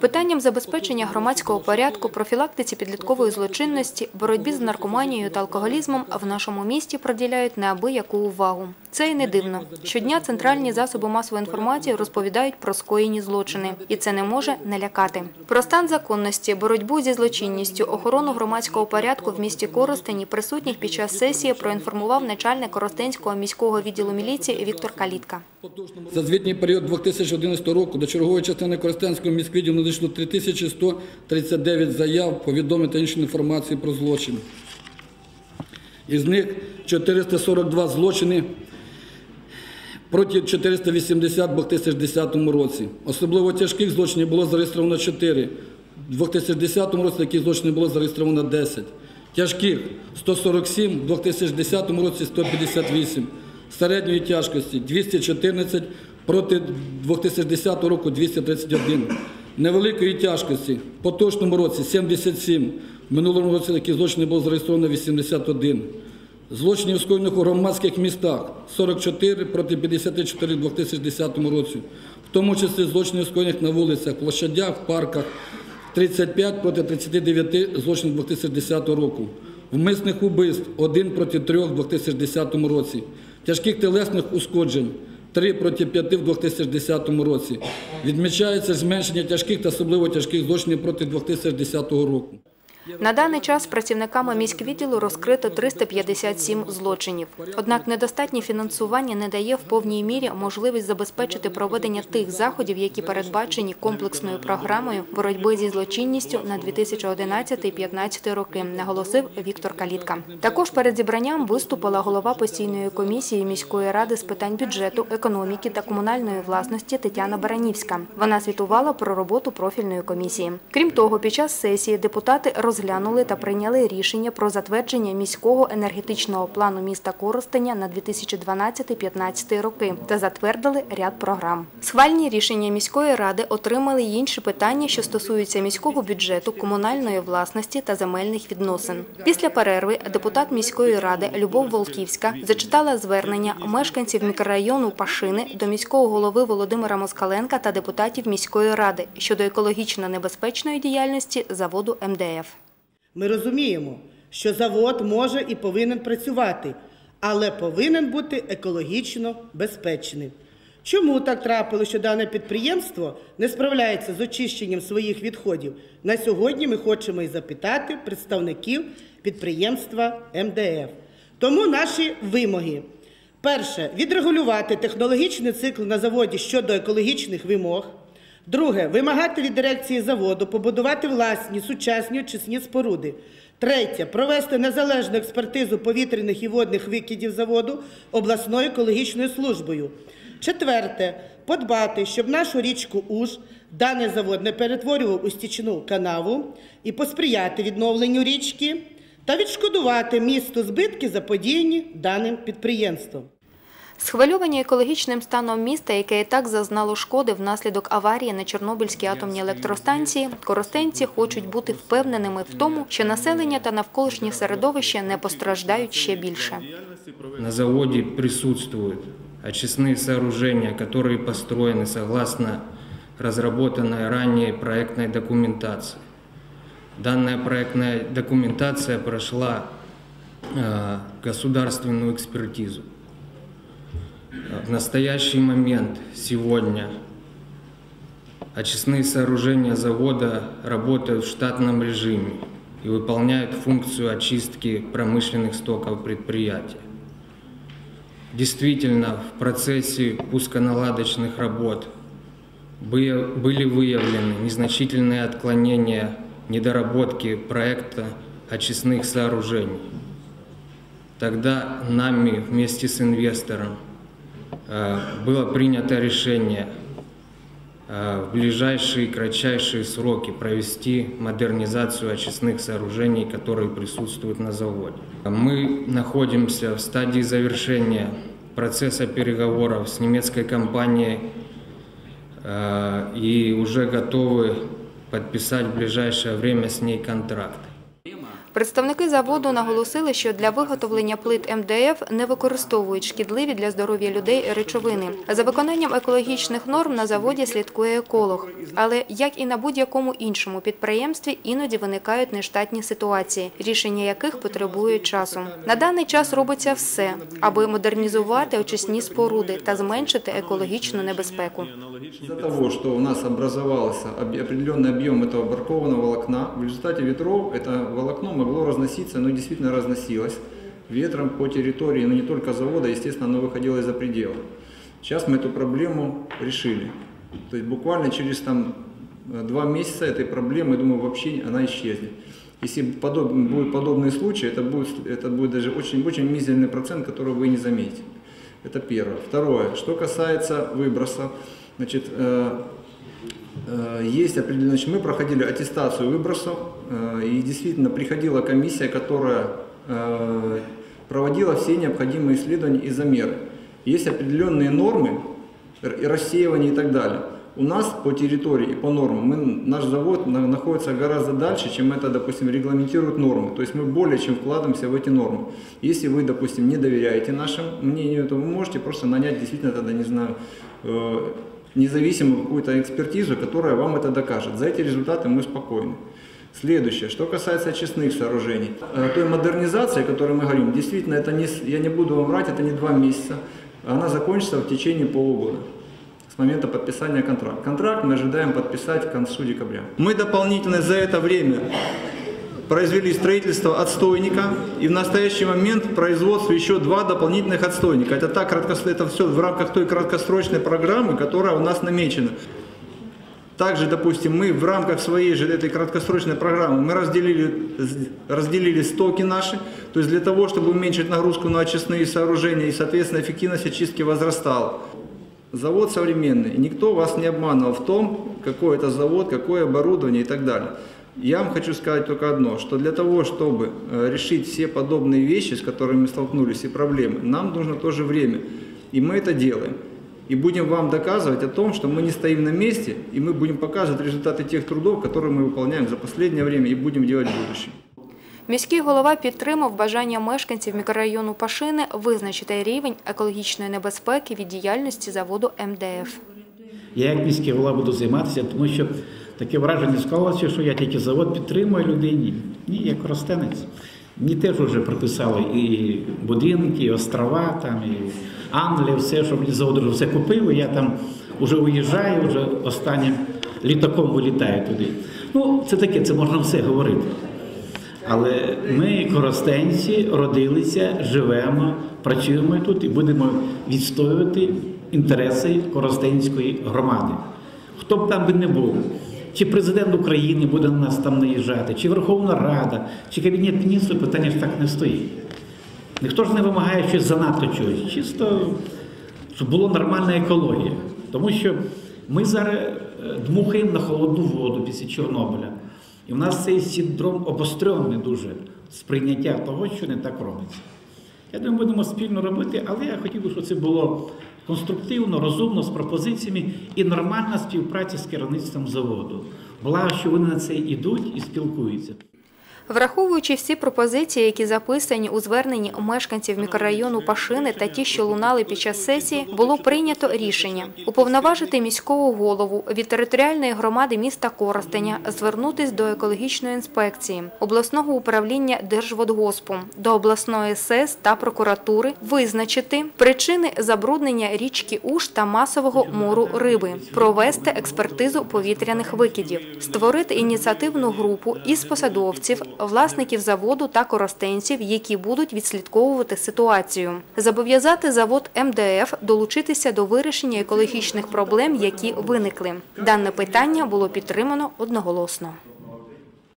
Питанням забезпечення громадського порядку, профілактиці підліткової злочинності, боротьбі з наркоманією та алкоголізмом в нашому місті приділяють неабияку увагу. Це і не дивно. Щодня центральні засоби масової інформації розповідають про скоєні злочини, і це не може не лякати. Про стан законності, боротьбу зі злочинністю, охорону громадського порядку в місті Коростені присутніх під час сесії проінформував начальник Коростенського міського відділу міліції Віктор Калітка. За звітній період 2011 року до чергової частини Коростенського міськвідділу надійшло 3139 заяв, повідомлень та іншої інформації про злочин. Із них 442 злочини проти 480 в 2010 році. Особливо тяжких злочинів було зареєстровано 4. У 2010 році такі злочини було зареєстровано 10. Тяжких 147, в 2010 році 158. Середньої тяжкості 214, проти 2010 року 231. Невеликої тяжкості. В поточному році 77, в минулому році такі злочини було зареєстровано 81. Злочинів, скоєних у громадських містах 44 проти 54 в 2010 році, в тому числі злочинів, скоєних на вулицях, площадях, парках. 35 проти 39 злочинів 2010 року, вмисних убивств 1 проти 3 в 2010 році, тяжких телесних ушкоджень 3 проти 5 в 2010 році. Відмічається зменшення тяжких та особливо тяжких злочинів проти 2010 року. На даний час працівниками міськвідділу розкрито 357 злочинів. Однак недостатнє фінансування не дає в повній мірі можливість забезпечити проведення тих заходів, які передбачені комплексною програмою боротьби зі злочинністю на 2011-2015 роки, наголосив Віктор Калітка. Також перед зібранням виступила голова постійної комісії міської ради з питань бюджету, економіки та комунальної власності Тетяна Баранівська. Вона звітувала про роботу профільної комісії. Крім того, під час сесії депутати розглянули та прийняли рішення про затвердження міського енергетичного плану міста Коростеня на 2012-2015 роки та затвердили ряд програм. Схвальні рішення міської ради отримали й інші питання, що стосуються міського бюджету, комунальної власності та земельних відносин. Після перерви депутат міської ради Любов Волківська зачитала звернення мешканців мікрорайону Пашини до міського голови Володимира Москаленка та депутатів міської ради щодо екологічно небезпечної діяльності заводу МДФ. Ми розуміємо, що завод може і повинен працювати, але повинен бути екологічно безпечним. Чому так трапилося, що дане підприємство не справляється з очищенням своїх відходів? На сьогодні ми хочемо і запитати представників підприємства МДФ. Тому наші вимоги. Перше відрегулювати технологічний цикл на заводі щодо екологічних вимог. Друге вимагати від дирекції заводу побудувати власні сучасні очисні споруди. Третє провести незалежну експертизу повітряних і водних викидів заводу обласною екологічною службою. Четверте подбати, щоб нашу річку Уж даний завод не перетворював у стічну канаву і посприяти відновленню річки та відшкодувати місту збитки заподіяні даним підприємством. Схвильовані екологічним станом міста, яке і так зазнало шкоди внаслідок аварії на Чорнобильській атомній електростанції, коростенці хочуть бути впевненими в тому, що населення та навколишнє середовище не постраждають ще більше. На заводе присутствуют очистные сооружения, которые построены согласно разработанной ранее проектной документации. Данная проектная документация прошла э, государственную экспертизу. В настоящий момент, сегодня, очистные сооружения завода работают в штатном режиме и выполняют функцию очистки промышленных стоков предприятия. Действительно, в процессе пусконаладочных работ бы- были выявлены незначительные отклонения, недоработки проекта очистных сооружений. Тогда нами вместе с инвестором было принято решение э, в ближайшие кратчайшие сроки провести модернизацию очистных сооружений, которые присутствуют на заводе. Мы находимся в стадии завершения процесса переговоров с немецкой компанией э, и уже готовы подписать в ближайшее время с ней контракт. Представники заводу наголосили, що для виготовлення плит МДФ не використовують шкідливі для здоров'я людей речовини. За виконанням екологічних норм на заводі слідкує еколог. Але як і на будь-якому іншому підприємстві, іноді виникають нештатні ситуації, рішення яких потребують часу. На даний час робиться все, аби модернізувати очисні споруди та зменшити екологічну небезпеку. Из-за того, что у нас образовался об- определенный объем этого бракованного волокна, в результате ветров это волокно могло разноситься, оно действительно разносилось ветром по территории, но не только завода, естественно, оно выходило из-за предела. Сейчас мы эту проблему решили. То есть буквально через там, э, два месяца этой проблемы, думаю, вообще она исчезнет. Если подоб- будут подобные случаи, это будет, это будет даже очень, очень мизерный процент, которого вы не заметите. Это первое. Второе. Что касается выброса, значит, э, есть определенно, значит, мы проходили аттестацию выбросов, э, и действительно приходила комиссия, которая э, проводила все необходимые исследования и замеры. Есть определенные нормы и рассеивания и так далее. У нас по территории и по нормам мы, наш завод на- находится гораздо дальше, чем это, допустим, регламентируют нормы. То есть мы более чем вкладываемся в эти нормы. Если вы, допустим, не доверяете нашему мнению, то вы можете просто нанять действительно тогда, не знаю, э, независимую какую-то экспертизу, которая вам это докажет. За эти результаты мы спокойны. Следующее, что касается очистных сооружений. Э, Той модернизации, о которой мы говорим, действительно, это не, я не буду вам врать, это не два месяца. Она закончится в течение полугода с момента подписания контракта. Контракт мы ожидаем подписать к концу декабря. Мы дополнительно за это время произвели строительство отстойника и в настоящий момент в производстве еще два дополнительных отстойника. Это, так, краткос- это все в рамках той краткосрочной программы, которая у нас намечена. Также, допустим, мы в рамках своей же этой краткосрочной программы мы разделили, разделили стоки наши, то есть для того, чтобы уменьшить нагрузку на очистные сооружения и, соответственно, эффективность очистки возрастала. Завод современный, никто вас не обманывал в том, какой это завод, какое оборудование и так далее. Я вам хочу сказать только одно, что для того, чтобы э, решить все подобные вещи, с которыми мы столкнулись, и проблемы, нам нужно тоже время. И мы это делаем. И будем вам доказывать о том, что мы не стоим на месте, и мы будем показывать результаты тех трудов, которые мы выполняем за последнее время и будем делать в будущем. Міський голова підтримав бажання мешканців мікрорайону Пашини визначити рівень екологічної небезпеки від діяльності заводу МДФ. Я як міський голова буду займатися, тому що таке враження склалося, що я тільки завод підтримую людині. Ні, як коростенець. Мені теж вже приписали і будинки, і острова, там, і Англія, все, що мені завод вже все купили. Я там вже уїжджаю, вже останнім літаком вилітаю туди. Ну, це таке, це можна все говорити. Але ми, коростенці, родилися, живемо, працюємо тут і будемо відстоювати інтереси коростенської громади. Хто б там би не був, чи президент України буде на нас там наїжджати, чи Верховна Рада, чи Кабінет міністрів, питання ж так не стоїть. Ніхто ж не вимагає щось занадто чогось, чисто щоб була нормальна екологія. Тому що ми зараз е, дмухаємо на холодну воду після Чорнобиля. І в нас цей синдром обострьоний дуже сприйняття того, що не так робиться. Я думаю, будемо спільно робити, але я хотів би, щоб це було конструктивно, розумно, з пропозиціями і нормальна співпраця з керівництвом заводу. Благо, що вони на це йдуть і спілкуються. Враховуючи всі пропозиції, які записані у зверненні мешканців мікрорайону Пашини та ті, що лунали під час сесії, було прийнято рішення уповноважити міського голову від територіальної громади міста Коростеня звернутись до екологічної інспекції, обласного управління Держводгоспу, до обласної СЕС та прокуратури визначити причини забруднення річки Уж та масового мору риби, провести експертизу повітряних викидів, створити ініціативну групу із посадовців, власників заводу та коростенців, які будуть відслідковувати ситуацію, зобов'язати завод МДФ долучитися до вирішення екологічних проблем, які виникли. Дане питання було підтримано одноголосно.